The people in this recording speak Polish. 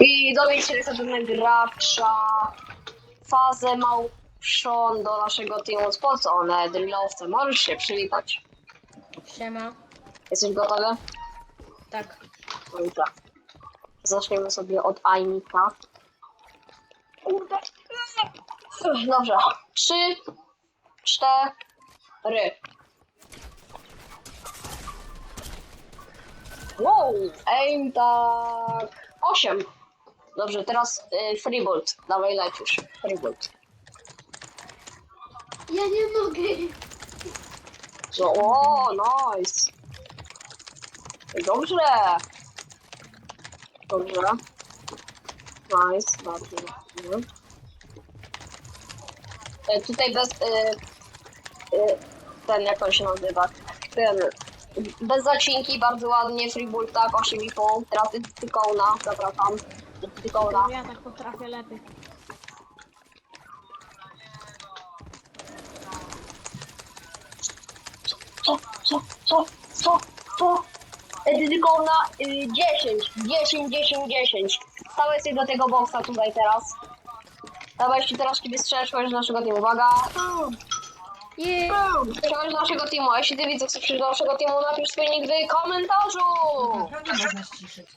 I się resetowego gracza. Fazę małszon do naszego teamu spocone. Drillowce, możesz się przywitać. Siema. Jesteś gotowy? Tak. Dobra. Zaczniemy sobie od Ainika. Kurde. Dobrze. Trzy, cztery. Wow, aim tak. Osiem. Dobrze, teraz y, Freebolt. Dawaj lecisz. Freebolt. Ja nie mogę. No, o, nice. Dobrze. Dobrze. Nice, bardzo dobrze. E, Tutaj bez... E, e, ten, jak on się nazywa? Ten... Bez zacinki, bardzo ładnie, freebull, tak, 8,5. Teraz ty, tykona, zapraszam. Tykona. Ja tak potrafię lepiej. Co, co, co, co, co? Tykona y, 10, 10, 10, 10. Stałeś sobie do tego boxa tutaj teraz. Dawaj, jeśli teraz kiedy strzelasz, kogoś z naszego teamu. Uwaga! Jej. Przechodź do naszego teamu, a jeśli ty widzę, chcesz przyjść do naszego teamu, napisz swój w komentarzu! Naprawdę można ściszyć.